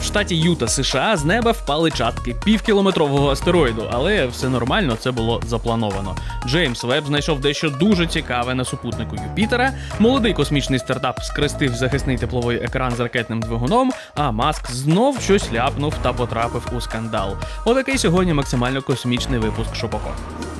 В штаті Юта, США, з неба впали частки півкілометрового астероїду, але все нормально, це було заплановано. Джеймс Веб знайшов дещо дуже цікаве на супутнику Юпітера. Молодий космічний стартап скрестив захисний тепловий екран з ракетним двигуном, а Маск знов щось ляпнув та потрапив у скандал. Отакий сьогодні максимально космічний випуск Шопоко.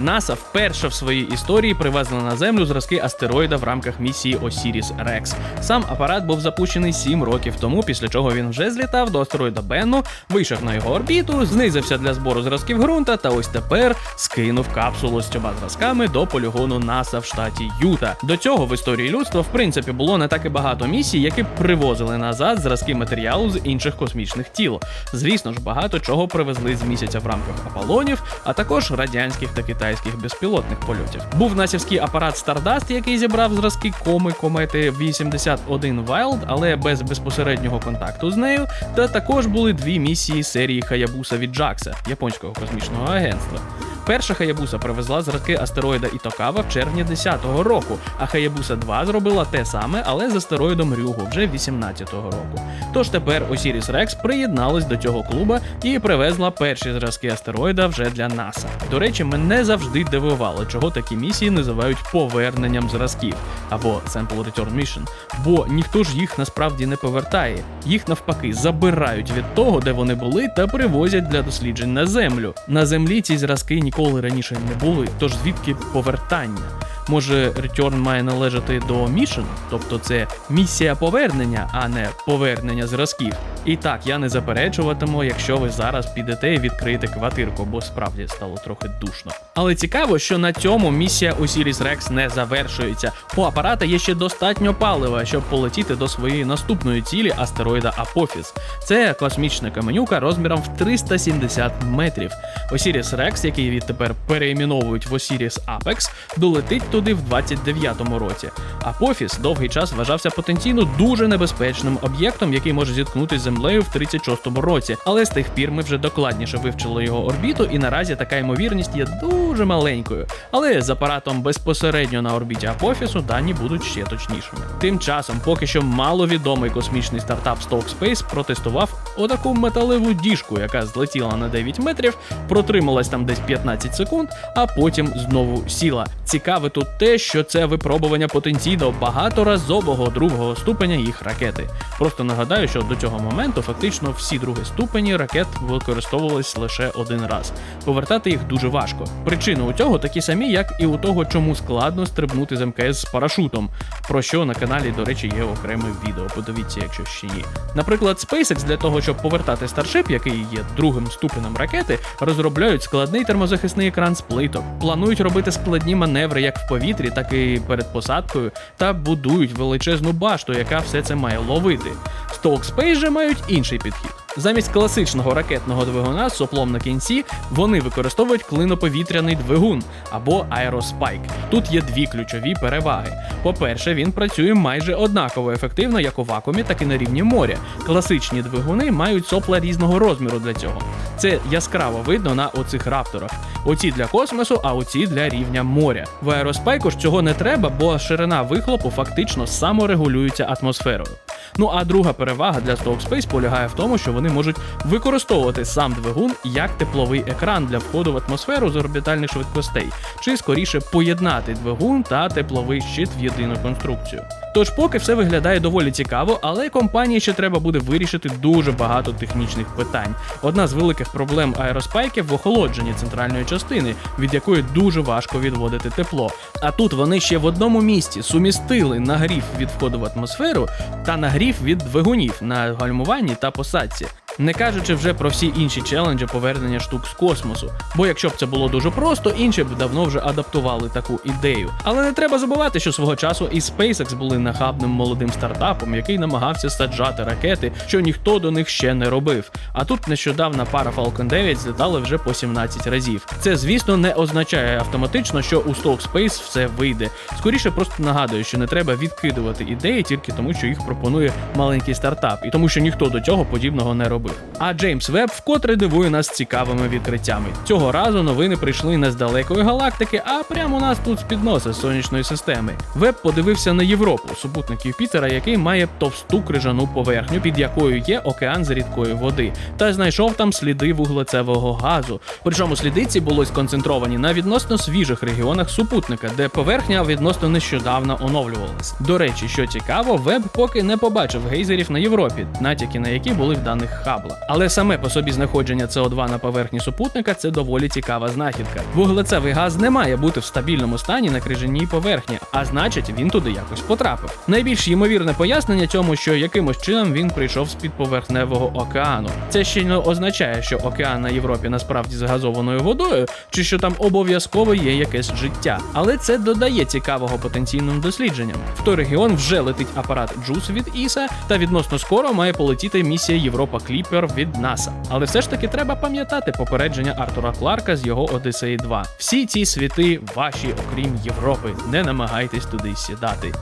НАСА вперше в своїй історії привезла на землю зразки астероїда в рамках місії Осіріс Рекс. Сам апарат був запущений 7 років тому, після чого він вже злітав до астероїда Бенну, вийшов на його орбіту, знизився для збору зразків ґрунта та ось тепер скинув капсулу з цьома зразками до полігону НАСА в штаті Юта. До цього в історії людства в принципі було не так і багато місій, які привозили назад зразки матеріалу з інших космічних тіл. Звісно ж, багато чого привезли з місяця в рамках Аполлонів, а також радянських та китайських безпілотних польотів. Був насівський апарат Stardust, який зібрав зразки коми комети 81 Wild, але без безпосереднього контакту з нею. Та також були дві місії серії Хаябуса від Джакса, японського космічного агентства. Перша Хаябуса привезла зразки астероїда Ітокава в червні 10-го року, а Хаябуса 2 зробила те саме, але з астероїдом Рюгу вже 18-го року. Тож тепер Осіріс Рекс приєдналась до цього клуба і привезла перші зразки астероїда вже для НАСА. До речі, мене завжди дивувало, чого такі місії називають поверненням зразків або Sample Return Mission, бо ніхто ж їх насправді не повертає. Їх навпаки забирають від того, де вони були, та привозять для досліджень на землю. На землі ці зразки ніколи раніше не були, тож звідки повертання? Може, return має належати до mission, тобто це місія повернення, а не повернення зразків. І так, я не заперечуватиму, якщо ви зараз підете і відкриєте квартирку, бо справді стало трохи душно. Але цікаво, що на цьому місія Osiris Rex не завершується. У апарата є ще достатньо палива, щоб полетіти до своєї наступної цілі астероїда Апофіс. Це космічна каменюка розміром в 370 метрів. Osiris Rex, який відтепер переіменовують в Osiris Apex, долетить туди в 29-му році. Апофіс довгий час вважався потенційно дуже небезпечним об'єктом, який може зіткнутися з землею в 36-му році. Але з тих пір ми вже докладніше вивчили його орбіту, і наразі така ймовірність є дуже маленькою. Але з апаратом безпосередньо на орбіті Апофісу дані будуть ще точнішими. Тим часом, поки що маловідомий космічний стартап Stoke Space протестував отаку металеву діжку, яка злетіла на 9 метрів, протрималась там десь 15 секунд, а потім знову сіла. Цікаве тут те, що це випробування потенційно багаторазового другого ступеня їх ракети. Просто нагадаю, що до цього моменту фактично всі другі ступені ракет використовувались лише один раз. Повертати їх дуже важко. Причини у цього такі самі, як і у того, чому складно стрибнути з МКС з парашутом. Про що на каналі, до речі, є окреме відео. Подивіться, якщо ще ні. Наприклад, SpaceX для того, щоб повертати Starship, який є другим ступенем ракети, розробляють складний термозахисний екран з плиток, планують робити складні маневри як в повітрі, так і перед посадкою, та будують величезну башту, яка все це має ловити. Stoke Space же мають інший підхід. Замість класичного ракетного двигуна з соплом на кінці вони використовують клиноповітряний двигун або аероспайк. Тут є дві ключові переваги. По-перше, він працює майже однаково ефективно як у вакуумі, так і на рівні моря. Класичні двигуни мають сопла різного розміру для цього. Це яскраво видно на оцих рапторах. Оці для космосу, а оці для рівня моря. В аероспайку ж цього не треба, бо ширина вихлопу фактично саморегулюється атмосферою. Ну а друга перевага для Stoke полягає в тому, що вони можуть використовувати сам двигун як тепловий екран для входу в атмосферу з орбітальних швидкостей, чи скоріше поєднати двигун та тепловий щит в єдину конструкцію. Тож поки все виглядає доволі цікаво, але компанії ще треба буде вирішити дуже багато технічних питань. Одна з великих проблем аероспайків в охолодженні центральної частини, від якої дуже важко відводити тепло. А тут вони ще в одному місці сумістили нагрів від входу в атмосферу та нагрів від двигунів на гальмуванні та посадці. Не кажучи вже про всі інші челенджі повернення штук з космосу. Бо якщо б це було дуже просто, інші б давно вже адаптували таку ідею. Але не треба забувати, що свого часу і SpaceX були нахабним молодим стартапом, який намагався саджати ракети, що ніхто до них ще не робив. А тут нещодавна пара Falcon 9 злітали вже по 17 разів. Це, звісно, не означає автоматично, що у Stoke Space все вийде. Скоріше просто нагадую, що не треба відкидувати ідеї тільки тому, що їх пропонує маленький стартап, і тому, що ніхто до цього подібного не робив. Зробив. А Джеймс Веб вкотре дивує нас цікавими відкриттями. Цього разу новини прийшли не з далекої галактики, а прямо у нас тут з під носа сонячної системи. Веб подивився на Європу, супутник Юпітера, який має товсту крижану поверхню, під якою є океан з рідкої води, та знайшов там сліди вуглецевого газу. Причому сліди ці були сконцентровані на відносно свіжих регіонах супутника, де поверхня відносно нещодавно оновлювалась. До речі, що цікаво, веб поки не побачив гейзерів на Європі, натяки на які були в даних Хабла. Але саме по собі знаходження СО2 на поверхні супутника це доволі цікава знахідка. Вуглецевий газ не має бути в стабільному стані на крижаній поверхні, а значить він туди якось потрапив. Найбільш ймовірне пояснення цьому, що якимось чином він прийшов з під поверхневого океану. Це ще не означає, що океан на Європі насправді з газованою водою, чи що там обов'язково є якесь життя. Але це додає цікавого потенційним дослідженням. В той регіон вже летить апарат JUICE від ІСА, та відносно скоро має полетіти місія Європа Кліпер від НАСА. Але все ж таки треба пам'ятати попередження Артура Кларка з його Одисеї 2. Всі ці світи ваші, окрім Європи. Не намагайтесь туди сідати.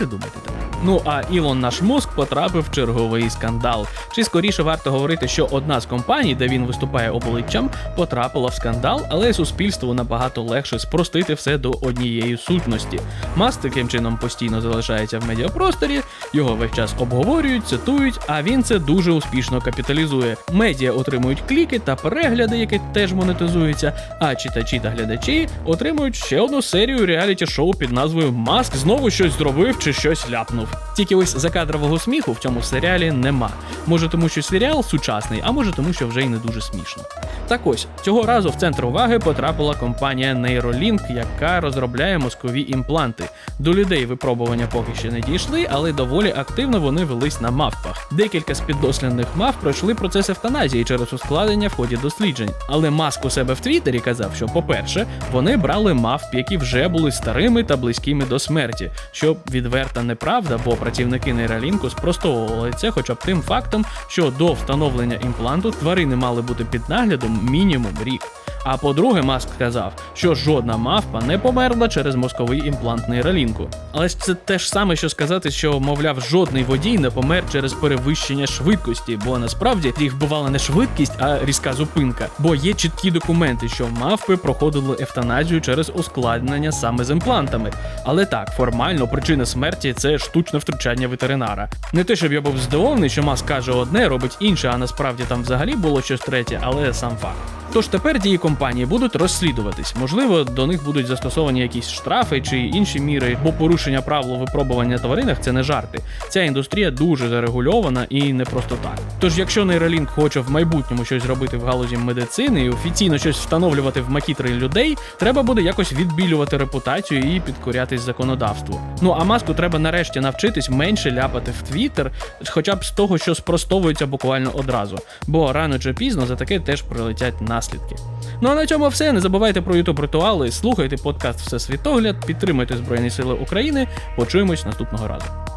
Думаєте там? Ну а Ілон наш мозк потрапив в черговий скандал. Чи скоріше варто говорити, що одна з компаній, де він виступає обличчям, потрапила в скандал, але суспільству набагато легше спростити все до однієї сутності. Маск таким чином постійно залишається в медіапросторі, його весь час обговорюють, цитують, а він це дуже успішно капіталізує. Медіа отримують кліки та перегляди, які теж монетизуються. А читачі та глядачі отримують ще одну серію реаліті-шоу під назвою Маск знову щось зробив чи щось ляпнув. Тільки ось закадрового сміху в цьому серіалі нема. Може тому, що серіал сучасний, а може тому, що вже й не дуже смішно. Так ось цього разу в центр уваги потрапила компанія Neuralink, яка розробляє мозкові імпланти. До людей випробування поки ще не дійшли, але доволі активно вони велись на мавпах. Декілька з піддослідних мав пройшли процес евтаназії через ускладнення в ході досліджень. Але Маск у себе в Твіттері казав, що, по-перше, вони брали мавп, які вже були старими та близькими до смерті, що відверта неправда, бо працівники нейролінку спростовували це хоча б тим фактом, що до встановлення імпланту тварини мали бути під наглядом мінімум рік. А по-друге, Маск сказав, що жодна мавпа не померла через мозковий імплант нейролінку. Але ж це те ж саме, що сказати, що, мовляв, жодний водій не помер через перевищення швидкості, бо насправді їх вбивала не швидкість, а різка зупинка. Бо є чіткі документи, що мавпи проходили евтаназію через ускладнення саме з імплантами. Але так, формально причина смерті це штучне втручання ветеринара. Не те, щоб я був здивований, що Маск каже одне, робить інше, а насправді там взагалі було щось третє, але сам факт. Тож тепер дії компанії будуть розслідуватись. Можливо, до них будуть застосовані якісь штрафи чи інші міри, бо порушення правил випробування на тваринах це не жарти. Ця індустрія дуже зарегульована і не просто так. Тож, якщо Neuralink хоче в майбутньому щось зробити в галузі медицини і офіційно щось встановлювати в макітри людей, треба буде якось відбілювати репутацію і підкорятись законодавству. Ну а маску треба нарешті навчитись менше ляпати в Твіттер, хоча б з того, що спростовується буквально одразу. Бо рано чи пізно за таке теж прилетять наслідки. Ну а на цьому все. Не забувайте про ютуб ритуали, слухайте подкаст Всесвітогляд, підтримуйте Збройні Сили України. Почуємось наступного разу.